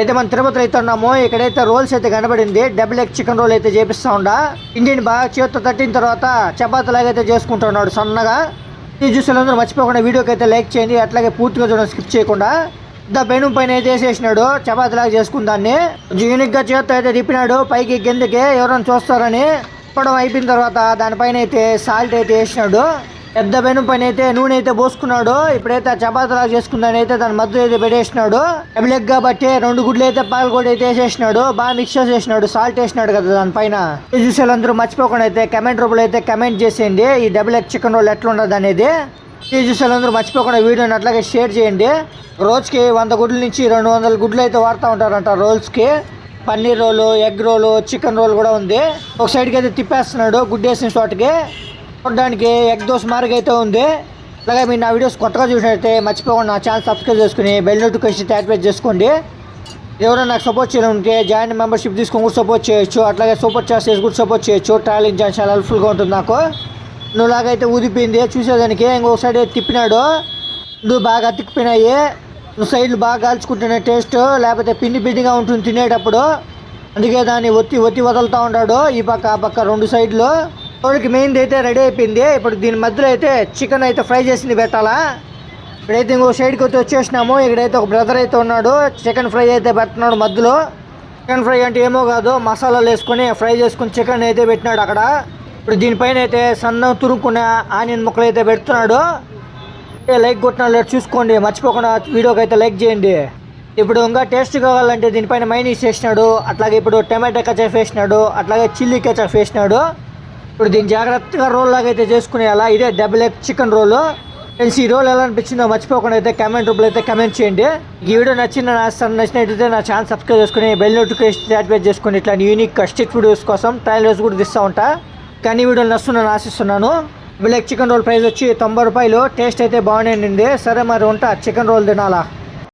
అయితే మనం తిరుపతిలో అయితే ఉన్నాము. ఇక్కడైతే రోల్స్ అయితే కనబడింది. డబుల్ ఎగ్ చికెన్ రోల్ అయితే చేపిస్తా ఉండా. ఇండియన్ బాగా చేతితో తట్టిన తర్వాత చపాతి లాగైతే అయితే చేసుకుంటున్నాడు సన్నగా. ఈ చూసేందరూ మర్చిపోకుండా వీడియోకి అయితే లైక్ చేయండి. అట్లాగే పూర్తిగా చూడండి స్కిప్ చేయకుండా. ద పెను పైన అయితే వేసేసినాడు. చపాతీ లాగా చేసుకుందాన్ని దాన్ని. గా చేత్తో అయితే తిప్పినాడు. పైకి కిందకి ఎవరైనా చూస్తారని. తిప్పడం అయిపోయిన తర్వాత దానిపైన అయితే సాల్ట్ అయితే వేసినాడు. పెద్ద పెను పైన అయితే నూనె అయితే పోసుకున్నాడు. ఇప్పుడైతే చపాతీ లాగా చేసుకుందని అయితే దాని మధ్య అయితే పెట్టేసినాడు. ఎబ్లెగ్ కాబట్టి రెండు గుడ్లు అయితే పాలు కూడా అయితే వేసేసినాడు. బాగా మిక్స్ చేసేసినాడు. సాల్ట్ వేసినాడు కదా దానిపైన ఈ చూసేవాళ్ళందరూ మర్చిపోకుండా అయితే కమెంట్ రూపంలో అయితే కమెంట్ చేసేయండి. ఈ డబుల్ ఎగ్ చికెన్ రోల్ ఎట్లా ఉండదు అనేది. ఈ చూసేవాళ్ళందరూ మర్చిపోకుండా వీడియోని అట్లాగే షేర్ చేయండి. రోజుకి వంద గుడ్ల నుంచి రెండు వందల గుడ్లు అయితే వాడుతూ ఉంటారంట రోల్స్కి. Paneer roll egg roll chicken roll కూడా ఉంది. ఒక సైడ్కి అయితే తిప్పేస్తున్నాడు. గుడ్డేసిన చోటకి. చూడడానికి ఎగ్ దోశ మార్గ అయితే ఉంది. అలాగే మీరు నా వీడియోస్ కొత్తగా చూసినట్లయితే మర్చిపోకుండా నా ఛానల్ సబ్స్క్రైబ్ చేసుకుని బెల్ నోటిఫికేషన్ యాక్టివేట్ చేసుకోండి. ఎవరైనా నాకు సపోర్ట్ చేయడం ఉంటే మెంబర్షిప్ తీసుకొని కూడా సపోర్ట్ చేయొచ్చు. అట్లాగే సూపర్ చార్జ్ చేసి కూడా సపోర్ట్ చేయొచ్చు. ట్రావెలింగ్ ఛాన్స్ చాలా హెల్ప్ఫుల్గా ఉంటుంది నాకు. నువ్వులాగైతే ఊదిపోయింది. చూసేదానికి ఇంకొక సైడ్ అయితే తిప్పినాడు. నువ్వు బాగా అతికిపోయినాయి నువ్వు సైడ్లు బాగా కాల్చుకుంటున్నాయి టేస్ట్ లేకపోతే పిండి పిండిగా ఉంటుంది తినేటప్పుడు. అందుకే దాన్ని ఒత్తి ఒత్తి వదులుతూ ఉంటాడు ఈ పక్క ఆ పక్క రెండు సైడ్లు. వాడికి మెయిన్ అయితే రెడీ అయిపోయింది. ఇప్పుడు దీని మధ్యలో అయితే చికెన్ అయితే ఫ్రై చేసింది పెట్టాలా? ఇప్పుడైతే ఇంకో సైడ్కి అయితే వచ్చేసినాము. ఇక్కడైతే ఒక బ్రదర్ అయితే ఉన్నాడు. చికెన్ ఫ్రై అయితే పెడుతున్నాడు మధ్యలో. చికెన్ ఫ్రై అంటే ఏమో కాదు మసాలాలు వేసుకొని ఫ్రై చేసుకుని చికెన్ అయితే పెట్టినాడు అక్కడ. ఇప్పుడు దీనిపైన అయితే సన్న తురుక్కున్న ఆనియన్ ముక్కలు అయితే పెడుతున్నాడు. ఏ లైక్ కొట్టినాడు లేదు చూసుకోండి. మర్చిపోకుండా వీడియోకి అయితే లైక్ చేయండి. ఇప్పుడు ఇంకా టేస్ట్ కావాలంటే దీనిపైన మైనీస్ వేసినాడు. అట్లాగే ఇప్పుడు టమాటా కచప్ వేసినాడు. అట్లాగే చిల్లీ కచప్ వేసినాడు. ఇప్పుడు దీన్ని జాగ్రత్తగా రోల్ లాగా అయితే చేసుకునేలా ఇదే double egg chicken roll friends ఈ రోల్ ఎలా అనిపించిందో మర్చిపోకుండా అయితే కమెంట్ రూపంలో అయితే కమెంట్ చేయండి. ఈ వీడియో నచ్చిన నా నచ్చినట్టయితే నా ఛానల్ సబ్స్క్రైబ్ చేసుకుని బెల్ నోటిఫికేషన్ యాక్టివేట్ చేసుకుని ఇట్లా యూనిక్ స్టిచ్ వీడియోస్ కోసం ట్రైలర్స్ కూడా తీస్తూ ఉంటా. కానీ వీడియోలు నచ్చున్నాను ఆశిస్తున్నాను. Double egg chicken roll price వచ్చి తొంభై రూపాయలు. టేస్ట్ అయితే బాగానే ఉండింది. సరే మరి ఉంటా చికెన్ రోల్ తినాలా?